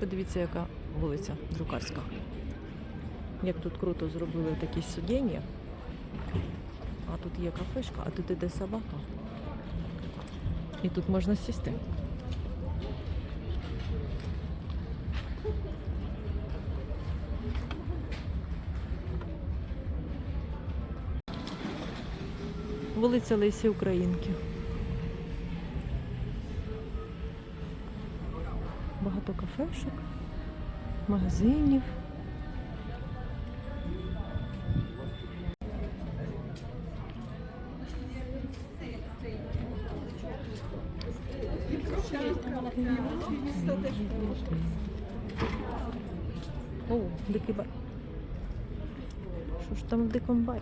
Подивіться, яка вулиця Друкарська. Як тут круто зробили такі сидіння. А тут є кафешка, а тут іде собака. І тут можна сісти. Вулиця Лесі Українки. Багато кафешок, магазинів. О, дикий бар. Що ж там в дикому барі?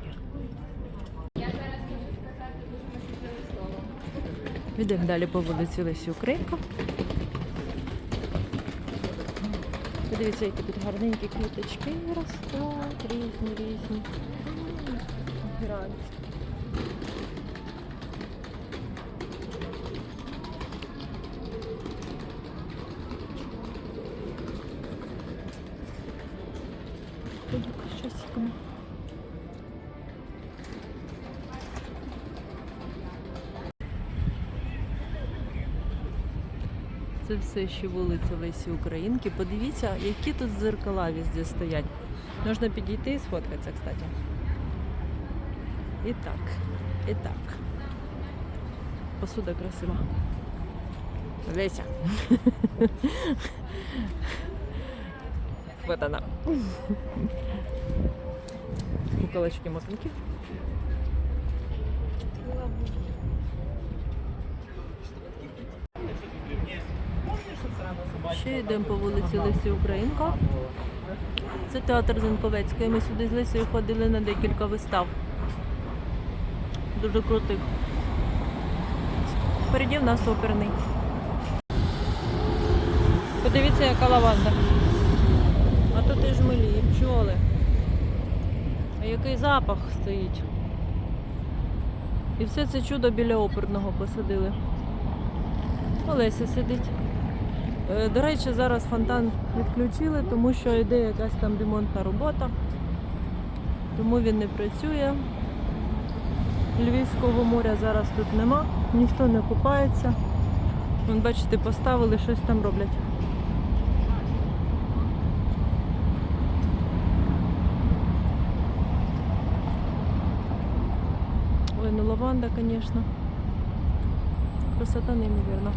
Йдемо далі по вулиці Лесі Українка. Подивіться, які тут гарненькі квіточки ростуть, різні, різні. Грають. Щось Це все ще вулиця Лесі Українки. Подивіться, які тут зеркала везде стоять. Можна підійти і сфоткатися, кстати. І так, і так. Посуда красива. Леся. Вот она. Куколочки Ще йдемо по вулиці Лесі Українка. Це театр Зенковецької. Ми сюди з Лесею ходили на декілька вистав. Дуже крутих. Впереді в нас оперний. Подивіться, яка лаванда. А тут і жмелі, і пчоли. А який запах стоїть. І все це чудо біля оперного посадили. Олеся сидить. Е, До речі, зараз фонтан відключили, тому що йде якась там ремонтна робота, тому він не працює. Львівського моря зараз тут нема, ніхто не купається. Вон, бачите, поставили, щось там роблять. Ой, ну лаванда, звісно. Красота неймовірна.